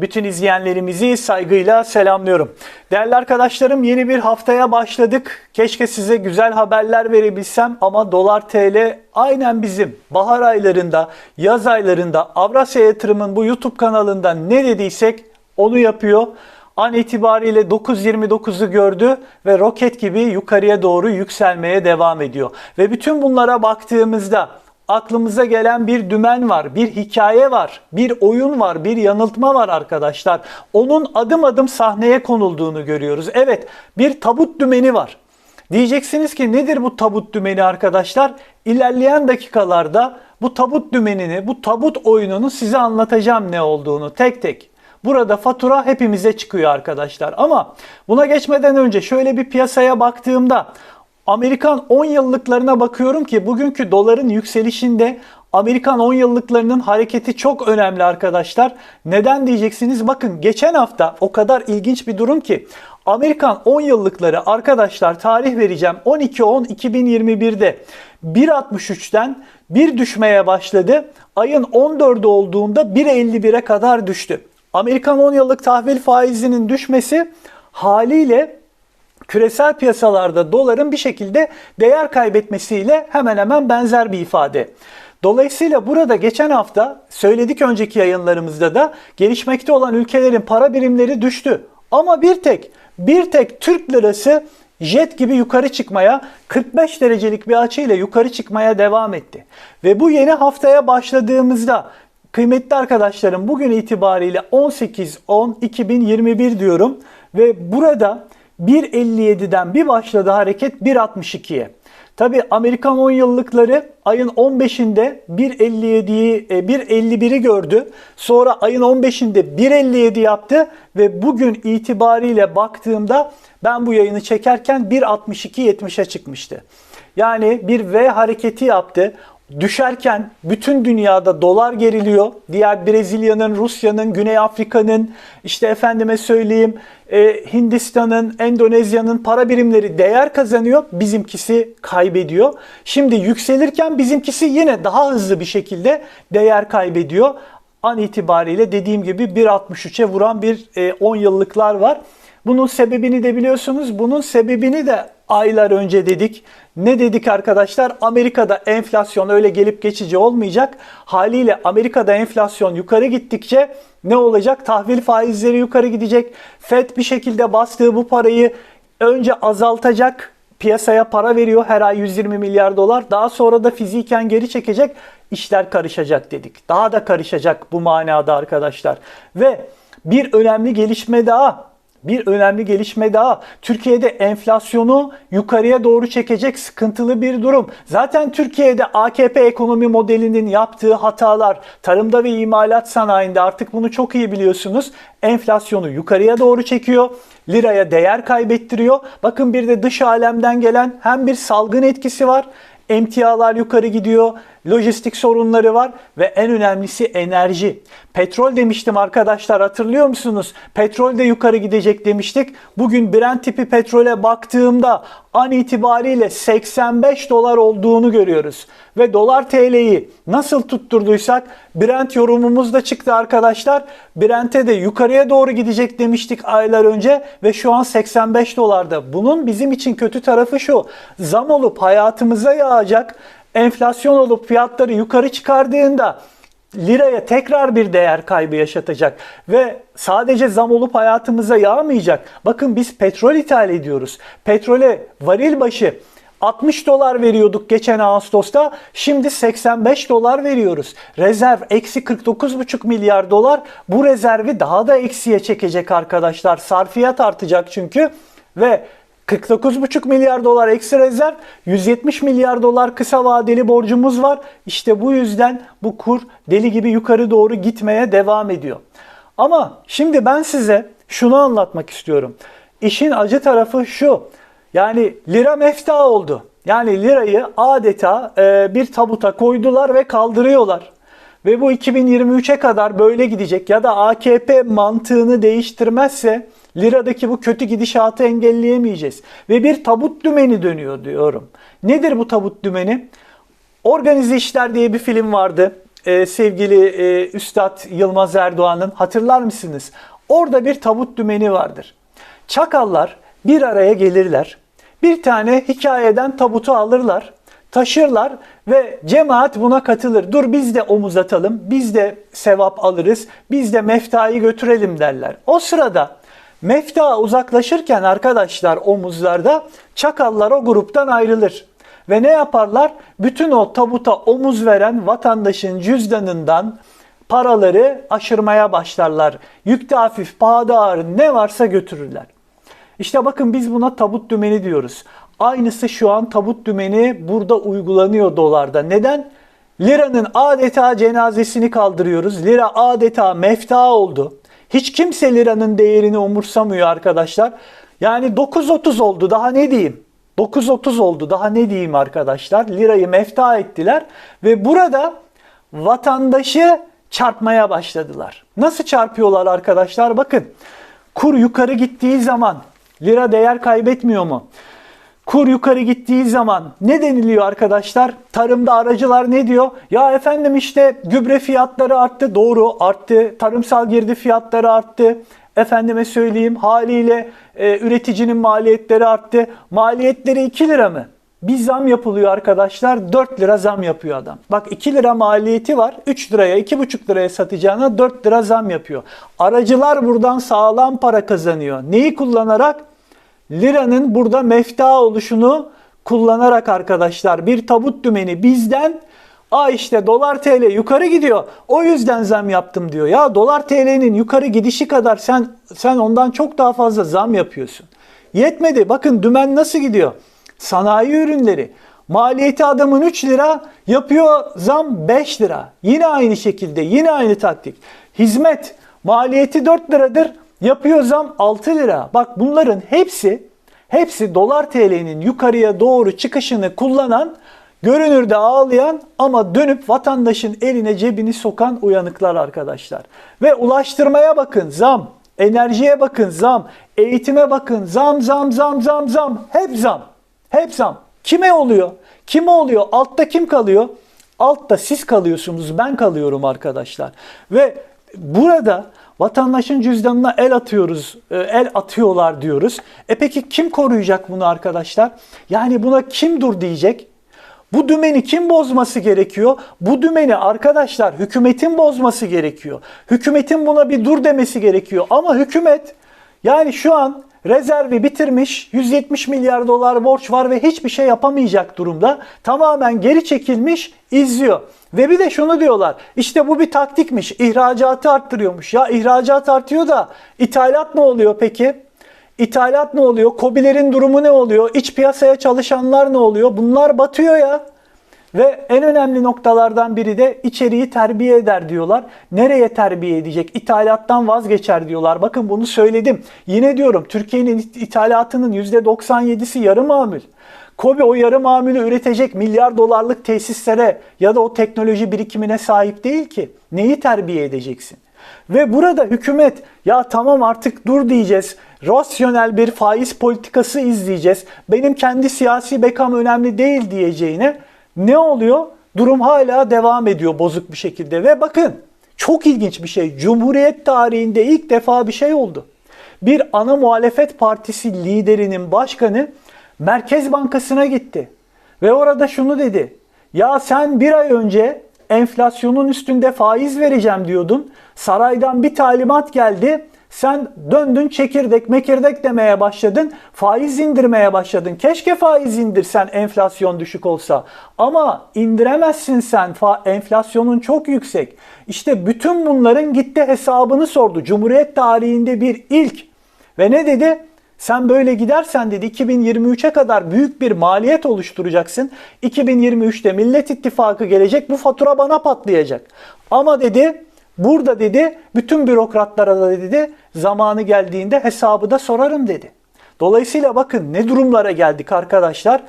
Bütün izleyenlerimizi saygıyla selamlıyorum. Değerli arkadaşlarım yeni bir haftaya başladık. Keşke size güzel haberler verebilsem ama dolar TL aynen bizim bahar aylarında, yaz aylarında Avrasya Yatırım'ın bu YouTube kanalında ne dediysek onu yapıyor. An itibariyle 9.29'u gördü ve roket gibi yukarıya doğru yükselmeye devam ediyor. Ve bütün bunlara baktığımızda aklımıza gelen bir dümen var, bir hikaye var, bir oyun var, bir yanıltma var arkadaşlar. Onun adım adım sahneye konulduğunu görüyoruz. Evet, bir tabut dümeni var. Diyeceksiniz ki nedir bu tabut dümeni arkadaşlar? İlerleyen dakikalarda bu tabut dümenini, bu tabut oyununu size anlatacağım ne olduğunu tek tek. Burada fatura hepimize çıkıyor arkadaşlar. Ama buna geçmeden önce şöyle bir piyasaya baktığımda Amerikan 10 yıllıklarına bakıyorum ki bugünkü doların yükselişinde Amerikan 10 yıllıklarının hareketi çok önemli arkadaşlar. Neden diyeceksiniz? Bakın geçen hafta o kadar ilginç bir durum ki Amerikan 10 yıllıkları arkadaşlar tarih vereceğim 12-10-2021'de 1.63'ten bir düşmeye başladı. Ayın 14'ü olduğunda 1.51'e kadar düştü. Amerikan 10 yıllık tahvil faizinin düşmesi haliyle küresel piyasalarda doların bir şekilde değer kaybetmesiyle hemen hemen benzer bir ifade. Dolayısıyla burada geçen hafta söyledik önceki yayınlarımızda da gelişmekte olan ülkelerin para birimleri düştü. Ama bir tek bir tek Türk lirası jet gibi yukarı çıkmaya 45 derecelik bir açıyla yukarı çıkmaya devam etti. Ve bu yeni haftaya başladığımızda kıymetli arkadaşlarım bugün itibariyle 18-10-2021 diyorum ve burada 1.57'den bir başladı hareket 1.62'ye. Tabi Amerikan 10 yıllıkları ayın 15'inde 1.57'yi 1.51'i e, gördü. Sonra ayın 15'inde 1.57 yaptı ve bugün itibariyle baktığımda ben bu yayını çekerken 1.62.70'e çıkmıştı. Yani bir V hareketi yaptı düşerken bütün dünyada dolar geriliyor. Diğer Brezilya'nın, Rusya'nın, Güney Afrika'nın, işte efendime söyleyeyim e, Hindistan'ın, Endonezya'nın para birimleri değer kazanıyor. Bizimkisi kaybediyor. Şimdi yükselirken bizimkisi yine daha hızlı bir şekilde değer kaybediyor. An itibariyle dediğim gibi 1.63'e vuran bir 10 e, yıllıklar var. Bunun sebebini de biliyorsunuz. Bunun sebebini de aylar önce dedik. Ne dedik arkadaşlar? Amerika'da enflasyon öyle gelip geçici olmayacak. Haliyle Amerika'da enflasyon yukarı gittikçe ne olacak? Tahvil faizleri yukarı gidecek. Fed bir şekilde bastığı bu parayı önce azaltacak. Piyasaya para veriyor her ay 120 milyar dolar. Daha sonra da fiziken geri çekecek. İşler karışacak dedik. Daha da karışacak bu manada arkadaşlar. Ve bir önemli gelişme daha bir önemli gelişme daha. Türkiye'de enflasyonu yukarıya doğru çekecek sıkıntılı bir durum. Zaten Türkiye'de AKP ekonomi modelinin yaptığı hatalar tarımda ve imalat sanayinde artık bunu çok iyi biliyorsunuz. Enflasyonu yukarıya doğru çekiyor. Liraya değer kaybettiriyor. Bakın bir de dış alemden gelen hem bir salgın etkisi var emtialar yukarı gidiyor, lojistik sorunları var ve en önemlisi enerji. Petrol demiştim arkadaşlar hatırlıyor musunuz? Petrol de yukarı gidecek demiştik. Bugün Brent tipi petrole baktığımda an itibariyle 85 dolar olduğunu görüyoruz. Ve dolar TL'yi nasıl tutturduysak Brent yorumumuz da çıktı arkadaşlar. Brent'e de yukarıya doğru gidecek demiştik aylar önce ve şu an 85 dolarda. Bunun bizim için kötü tarafı şu. Zam olup hayatımıza yağacak enflasyon olup fiyatları yukarı çıkardığında liraya tekrar bir değer kaybı yaşatacak ve sadece zam olup hayatımıza yağmayacak. Bakın biz petrol ithal ediyoruz. Petrole varil başı 60 dolar veriyorduk geçen Ağustos'ta. Şimdi 85 dolar veriyoruz. Rezerv eksi 49,5 milyar dolar. Bu rezervi daha da eksiye çekecek arkadaşlar. Sarfiyat artacak çünkü. Ve 49,5 milyar dolar eksi rezerv, 170 milyar dolar kısa vadeli borcumuz var. İşte bu yüzden bu kur deli gibi yukarı doğru gitmeye devam ediyor. Ama şimdi ben size şunu anlatmak istiyorum. İşin acı tarafı şu. Yani lira mefta oldu. Yani lirayı adeta e, bir tabuta koydular ve kaldırıyorlar. Ve bu 2023'e kadar böyle gidecek ya da AKP mantığını değiştirmezse liradaki bu kötü gidişatı engelleyemeyeceğiz. Ve bir tabut dümeni dönüyor diyorum. Nedir bu tabut dümeni? Organize İşler diye bir film vardı. e, sevgili e, Üstad Yılmaz Erdoğan'ın hatırlar mısınız? Orada bir tabut dümeni vardır. Çakallar bir araya gelirler. Bir tane hikayeden tabutu alırlar, taşırlar ve cemaat buna katılır. Dur biz de omuz atalım, biz de sevap alırız, biz de meftayı götürelim derler. O sırada mefta uzaklaşırken arkadaşlar omuzlarda çakallar o gruptan ayrılır. Ve ne yaparlar? Bütün o tabuta omuz veren vatandaşın cüzdanından paraları aşırmaya başlarlar. Yükte hafif, pahada ağır ne varsa götürürler. İşte bakın biz buna tabut dümeni diyoruz. Aynısı şu an tabut dümeni burada uygulanıyor dolarda. Neden? Liranın adeta cenazesini kaldırıyoruz. Lira adeta mefta oldu. Hiç kimse liranın değerini umursamıyor arkadaşlar. Yani 9.30 oldu daha ne diyeyim? 9.30 oldu daha ne diyeyim arkadaşlar? Lirayı mefta ettiler ve burada vatandaşı çarpmaya başladılar. Nasıl çarpıyorlar arkadaşlar? Bakın kur yukarı gittiği zaman lira değer kaybetmiyor mu? Kur yukarı gittiği zaman ne deniliyor arkadaşlar? Tarımda aracılar ne diyor? Ya efendim işte gübre fiyatları arttı. Doğru arttı. Tarımsal girdi fiyatları arttı. Efendime söyleyeyim haliyle e, üreticinin maliyetleri arttı. Maliyetleri 2 lira mı? Bir zam yapılıyor arkadaşlar. 4 lira zam yapıyor adam. Bak 2 lira maliyeti var. 3 liraya 2,5 liraya satacağına 4 lira zam yapıyor. Aracılar buradan sağlam para kazanıyor. Neyi kullanarak? Liranın burada mefta oluşunu kullanarak arkadaşlar bir tabut dümeni bizden Aa işte dolar TL yukarı gidiyor. O yüzden zam yaptım diyor. Ya dolar TL'nin yukarı gidişi kadar sen sen ondan çok daha fazla zam yapıyorsun. Yetmedi. Bakın dümen nasıl gidiyor? Sanayi ürünleri. Maliyeti adamın 3 lira yapıyor zam 5 lira. Yine aynı şekilde yine aynı taktik. Hizmet maliyeti 4 liradır yapıyor zam 6 lira. Bak bunların hepsi hepsi dolar TL'nin yukarıya doğru çıkışını kullanan görünürde ağlayan ama dönüp vatandaşın eline cebini sokan uyanıklar arkadaşlar. Ve ulaştırmaya bakın zam, enerjiye bakın zam, eğitime bakın zam zam zam zam zam hep zam. Hep zam. Kime oluyor? Kime oluyor? Altta kim kalıyor? Altta siz kalıyorsunuz, ben kalıyorum arkadaşlar. Ve burada vatandaşın cüzdanına el atıyoruz, e, el atıyorlar diyoruz. E peki kim koruyacak bunu arkadaşlar? Yani buna kim dur diyecek? Bu dümeni kim bozması gerekiyor? Bu dümeni arkadaşlar hükümetin bozması gerekiyor. Hükümetin buna bir dur demesi gerekiyor. Ama hükümet yani şu an rezervi bitirmiş 170 milyar dolar borç var ve hiçbir şey yapamayacak durumda. Tamamen geri çekilmiş izliyor. Ve bir de şunu diyorlar işte bu bir taktikmiş ihracatı arttırıyormuş. Ya ihracat artıyor da ithalat ne oluyor peki? İthalat ne oluyor? Kobilerin durumu ne oluyor? İç piyasaya çalışanlar ne oluyor? Bunlar batıyor ya. Ve en önemli noktalardan biri de içeriği terbiye eder diyorlar. Nereye terbiye edecek? İthalattan vazgeçer diyorlar. Bakın bunu söyledim. Yine diyorum Türkiye'nin ithalatının %97'si yarı mamül. Kobi o yarı mamülü üretecek milyar dolarlık tesislere ya da o teknoloji birikimine sahip değil ki. Neyi terbiye edeceksin? Ve burada hükümet ya tamam artık dur diyeceğiz. Rasyonel bir faiz politikası izleyeceğiz. Benim kendi siyasi bekam önemli değil diyeceğine ne oluyor? Durum hala devam ediyor bozuk bir şekilde ve bakın çok ilginç bir şey. Cumhuriyet tarihinde ilk defa bir şey oldu. Bir ana muhalefet partisi liderinin başkanı Merkez Bankası'na gitti. Ve orada şunu dedi. Ya sen bir ay önce enflasyonun üstünde faiz vereceğim diyordun. Saraydan bir talimat geldi. Sen döndün çekirdek mekirdek demeye başladın. Faiz indirmeye başladın. Keşke faiz indirsen enflasyon düşük olsa. Ama indiremezsin sen. Enflasyonun çok yüksek. İşte bütün bunların gitti hesabını sordu. Cumhuriyet tarihinde bir ilk. Ve ne dedi? Sen böyle gidersen dedi 2023'e kadar büyük bir maliyet oluşturacaksın. 2023'te Millet İttifakı gelecek bu fatura bana patlayacak. Ama dedi burada dedi bütün bürokratlara da dedi zamanı geldiğinde hesabı da sorarım dedi. Dolayısıyla bakın ne durumlara geldik arkadaşlar.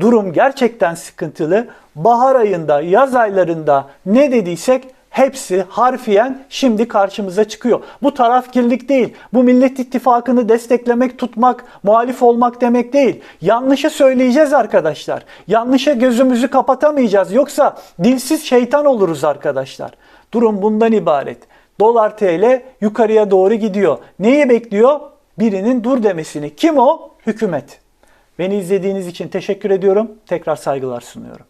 Durum gerçekten sıkıntılı. Bahar ayında, yaz aylarında ne dediysek hepsi harfiyen şimdi karşımıza çıkıyor. Bu tarafkirlik değil. Bu Millet İttifakı'nı desteklemek, tutmak, muhalif olmak demek değil. Yanlışı söyleyeceğiz arkadaşlar. Yanlışa gözümüzü kapatamayacağız. Yoksa dilsiz şeytan oluruz arkadaşlar. Durum bundan ibaret. Dolar TL yukarıya doğru gidiyor. Neyi bekliyor? Birinin dur demesini. Kim o? Hükümet. Beni izlediğiniz için teşekkür ediyorum. Tekrar saygılar sunuyorum.